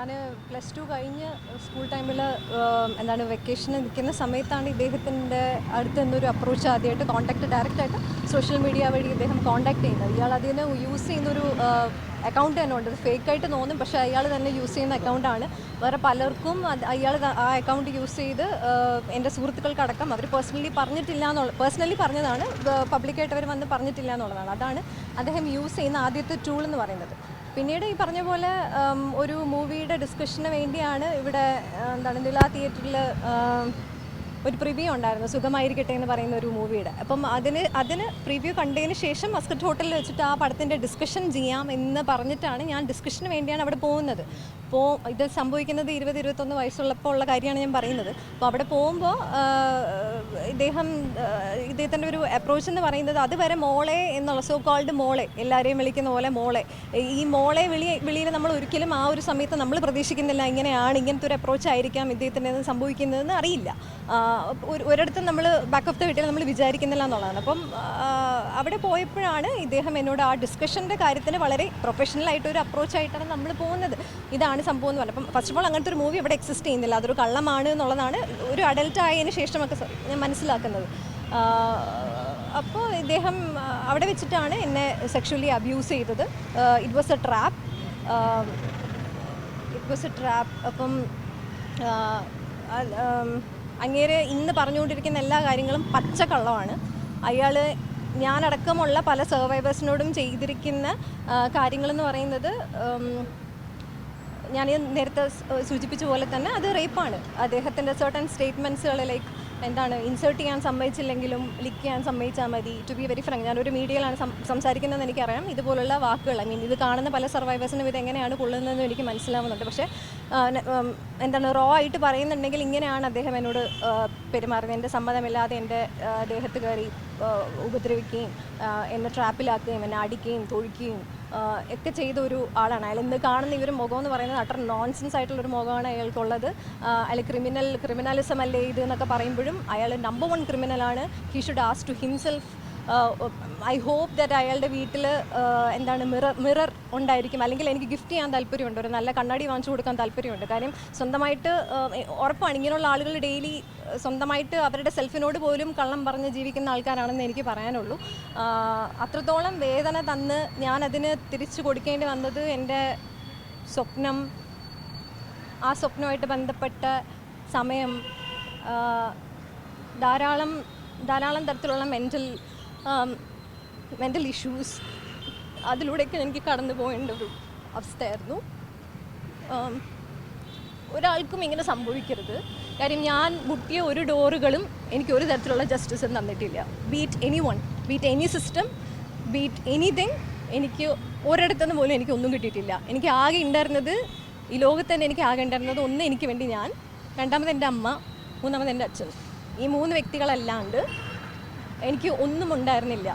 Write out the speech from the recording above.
ഞാൻ plus two കഴിഞ്ഞ് school ടൈമിൽ എന്താണ് വെക്കേഷൻ നിൽക്കുന്ന സമയത്താണ് ഇദ്ദേഹത്തിന്റെ അടുത്ത് നിന്നൊരു അപ്രോച്ച് ആദ്യമായിട്ട് കോൺടാക്ട് ഡയറക്റ്റായിട്ട് സോഷ്യൽ മീഡിയ വഴി ഇദ്ദേഹം കോൺടാക്ട് ചെയ്യുന്നത്. ഇയാൾ അതിന് യൂസ് ചെയ്യുന്നൊരു അക്കൗണ്ട് തന്നെ ഉണ്ട്. ഫേക്ക് ആയിട്ട് തോന്നും പക്ഷേ അയാൾ തന്നെ യൂസ് ചെയ്യുന്ന അക്കൗണ്ടാണ് വേറെ പലർക്കും അയാൾ ആ അക്കൗണ്ട് യൂസ് ചെയ്ത് എന്റെ സുഹൃത്തുക്കൾക്കടക്കം അവർ പേഴ്സണലി പറഞ്ഞിട്ടില്ല എന്നുള്ള പേഴ്സണലി പറഞ്ഞതാണ് പബ്ലിക്കായിട്ട് അവർ വന്ന് പറഞ്ഞിട്ടില്ല എന്നുള്ളതാണ് അതാണ് അദ്ദേഹം യൂസ് ചെയ്യുന്ന ആദ്യത്തെ ടൂൾ എന്ന് പറയുന്നത്. പിന്നീട് ഈ പറഞ്ഞ പോലെ ഒരു മൂവിയുടെ ഡിസ്കഷന് വേണ്ടിയാണ് ഇവിടെ എന്താണ് നില തിയേറ്ററിൽ ഒരു പ്രിവ്യൂ ഉണ്ടായിരുന്നു സുഖമായിരിക്കട്ടെ എന്ന് പറയുന്ന ഒരു മൂവിയുടെ. അപ്പം അതിന് അതിന് പ്രിവ്യൂ കണ്ടതിന് ശേഷം മസ്കറ്റ് ഹോട്ടലിൽ വെച്ചിട്ട് ആ പടത്തിന്റെ ഡിസ്കഷൻ ചെയ്യാം എന്ന് പറഞ്ഞിട്ടാണ് ഞാൻ ഡിസ്കഷന് വേണ്ടിയാണ് അവിടെ പോകുന്നത്. പോ ഇത് സംഭവിക്കുന്നത് ഇരുപത് ഇരുപത്തൊന്ന് വയസ്സുള്ളപ്പോൾ ഉള്ള കാര്യമാണ് ഞാൻ പറയുന്നത്. അപ്പോൾ അവിടെ പോകുമ്പോൾ ഇദ്ദേഹം ഇദ്ദേഹത്തിന്റെ ഒരു അപ്രോച്ച് എന്ന് പറയുന്നത് അതുവരെ മോളെ എന്നുള്ള സോ കോൾഡ് മോളെ എല്ലാവരെയും വിളിക്കുന്ന പോലെ മോളെ. ഈ മോളെ വിളി വിളിയിൽ നമ്മൾ ഒരിക്കലും ആ ഒരു സമയത്ത് നമ്മൾ പ്രതീക്ഷിക്കുന്നില്ല ഇങ്ങനെയാണ് ഇങ്ങനത്തെ ഒരു അപ്രോച്ച് ആയിരിക്കാം ഇദ്ദേഹത്തിന്റെ സംഭവിക്കുന്നതെന്ന് അറിയില്ല. ഒരിടത്തും നമ്മൾ ബാക്ക് ഓഫ് ദ വീട്ടിൽ നമ്മൾ വിചാരിക്കുന്നില്ല എന്നുള്ളതാണ്. അപ്പം അവിടെ പോയപ്പോഴാണ് ഇദ്ദേഹം എന്നോട് ആ ഡിസ്കഷന്റെ കാര്യത്തിന് വളരെ പ്രൊഫഷണൽ ആയിട്ട് ഒരു അപ്രോച്ച് ആയിട്ടാണ് നമ്മൾ പോകുന്നത്. ഇതാണ് സംഭവം എന്ന് പറഞ്ഞത് അപ്പം ഫസ്റ്റ് ഓഫ് ഓൾ അങ്ങനത്തെ ഒരു മൂവി ഇവിടെ എക്സിസ്റ്റ് ചെയ്യുന്നില്ല. അതൊരു കള്ളമാണ് എന്നുള്ളതാണ് ഒരു അഡൽട്ട് ആയതിന് ശേഷമൊക്കെ ഞാൻ മനസ്സിലാക്കുന്നത്. അപ്പോൾ ഇദ്ദേഹം അവിടെ വെച്ചിട്ടാണ് എന്നെ സെക്ഷുവലി അബ്യൂസ് ചെയ്തത്. It was a trap it was a trap അപ്പം അങ്ങേര് ഇന്ന് പറഞ്ഞുകൊണ്ടിരിക്കുന്ന എല്ലാ കാര്യങ്ങളും പച്ചക്കള്ളമാണ് അയാൾ ഞാനടക്കമുള്ള പല സർവൈവേഴ്സിനോടും ചെയ്തിരിക്കുന്ന കാര്യങ്ങളെന്ന് പറയുന്നത് ഞാൻ നേരത്തെ സൂചിപ്പിച്ച പോലെ തന്നെ അത് റേപ്പാണ്. അദ്ദേഹത്തിന്റെ സർട്ടൺ സ്റ്റേറ്റ്മെന്റ്സുകൾ ലൈക്ക് എന്താണ് ഇൻസേർട്ട് ചെയ്യാൻ സമ്മതിച്ചില്ലെങ്കിലും ലിക്ക് ചെയ്യാൻ സമ്മതിച്ചാൽ മതി. ടു ബി വെരി ഫ്രങ്ക് ഞാനൊരു മീഡിയയിലാണ് സംസാരിക്കുന്നതെന്ന് എനിക്കറിയാം. ഇതുപോലുള്ള വാക്കുകൾ ഐ മീൻ ഇത് കാണുന്ന പല സർവൈവേഴ്സിനും ഇത് എങ്ങനെയാണ് കൊള്ളുന്നതെന്ന് എനിക്ക് മനസ്സിലാവുന്നുണ്ട്. പക്ഷേ എന്താണ് റോ ആയിട്ട് പറയുന്നുണ്ടെങ്കിൽ ഇങ്ങനെയാണ് അദ്ദേഹം എന്നോട് പെരുമാറുന്നത്. എന്റെ സമ്മതമില്ലാതെ എന്റെ ദേഹത്ത് കയറി ഉപദ്രവിക്കുകയും എന്നെ ട്രാപ്പിലാക്കുകയും എന്നെ അടിക്കുകയും തൊഴിക്കുകയും ഒക്കെ ചെയ്ത ഒരു ആളാണ്. അയാൾ ഇന്ന് കാണുന്ന ഇവർ മുഖം എന്ന് പറയുന്നത് അട്ടർ നോൺസെൻസ് ആയിട്ടുള്ള ഒരു മുഖമാണ് അയാൾക്കുള്ളത്. അയാൾ ക്രിമിനൽ ക്രിമിനലിസം അല്ലേ ഇത് എന്നൊക്കെ പറയുമ്പോഴും അയാൾ number one ക്രിമിനലാണ് he should as to himself I hope that അയാളുടെ വീട്ടിൽ എന്താണ് മിറർ മിറർ ഉണ്ടായിരിക്കും. അല്ലെങ്കിൽ എനിക്ക് ഗിഫ്റ്റ് ചെയ്യാൻ താല്പര്യമുണ്ട്. ഒരു നല്ല കണ്ണാടി വാങ്ങിച്ചു കൊടുക്കാൻ താല്പര്യമുണ്ട്. കാര്യം സ്വന്തമായിട്ട് ഉറപ്പാണ് ഇങ്ങനെയുള്ള ആളുകൾ ഡെയിലി സ്വന്തമായിട്ട് അവരുടെ സെൽഫിനോട് പോലും കള്ളം പറഞ്ഞ് ജീവിക്കുന്ന ആൾക്കാരാണെന്ന് എനിക്ക് പറയാനുള്ളൂ. അത്രത്തോളം വേദന തന്ന് ഞാൻ അതിന് തിരിച്ചു കൊടുക്കേണ്ടി വന്നത് എന്റെ സ്വപ്നം ആ സ്വപ്നമായിട്ട് ബന്ധപ്പെട്ട സമയം ധാരാളം ധാരാളം തരത്തിലുള്ള മെന്റൽ മെന്റൽ ഇഷ്യൂസ് അതിലൂടെയൊക്കെ എനിക്ക് കടന്നു പോകേണ്ട ഒരു അവസ്ഥയായിരുന്നു. ഒരാൾക്കും ഇങ്ങനെ സംഭവിക്കരുത്. കാര്യം ഞാൻ മുട്ടിയ ഒരു ഡോറുകളും എനിക്ക് ഒരു തരത്തിലുള്ള ജസ്റ്റിസും തന്നിട്ടില്ല. Beat anyone beat any system beat anything എനിക്ക് ഒരിടത്തുനിന്ന് പോലും എനിക്ക് ഒന്നും കിട്ടിയിട്ടില്ല. എനിക്ക് ആകെ ഉണ്ടായിരുന്നത് ഈ ലോകത്ത് തന്നെ എനിക്ക് ആകെ ഉണ്ടായിരുന്നത് ഒന്ന് എനിക്ക് വേണ്ടി ഞാൻ രണ്ടാമത് എന്റെ അമ്മ മൂന്നാമത് എന്റെ അച്ഛൻ. ഈ മൂന്ന് വ്യക്തികളല്ലാണ്ട് എനിക്ക് ഒന്നും ഉണ്ടായിരുന്നില്ല.